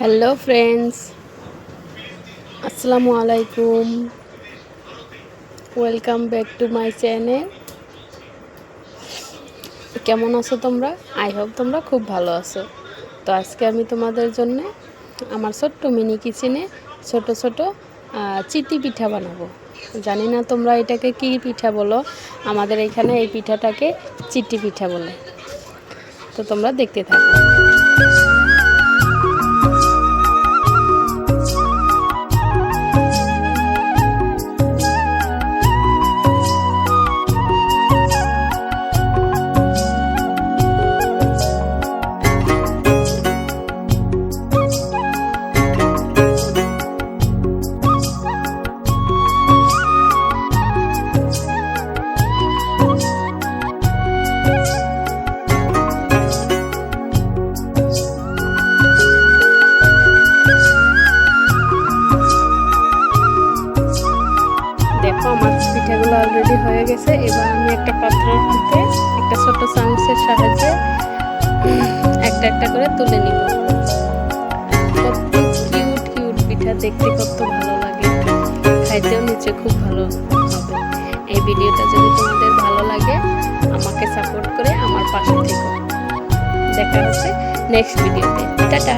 Hello friends আসসালামু আলাইকুম welcome back to my channel কেমন আছো তোমরা? আই হোপ তোমরা খুব ভালো আছো। তো আজকে আমি তোমাদের জন্য আমার ছোট্ট মিনি কিচেনে ছোট ছোট চিতি পিঠা বানাবো। জানি না তোমরা এটাকে কি পিঠা বলো? আমাদের এখানে এই পিঠাটাকে চিটি পিঠা বলে। তো তোমরা দেখতে থাকো। দেখো আমার পিঠাগুলো অলরেডি হয়ে গেছে। এবার আমি একটা পাত্রের মধ্যে একটা ছোট চামচের সাহায্যে একটা একটা করে তুলে নিব। কত কিউট কিউট পিঠা, দেখতে কত ভালো লাগে। খাইতেও নিচে খুব ভালো হবে। এই ভিডিওটা যদি তোমাদের ভালো লাগে, আমাকে সাপোর্ট করে আমার পাশে থেকো। দেখা হচ্ছে নেক্সট ভিডিওতে টাটা!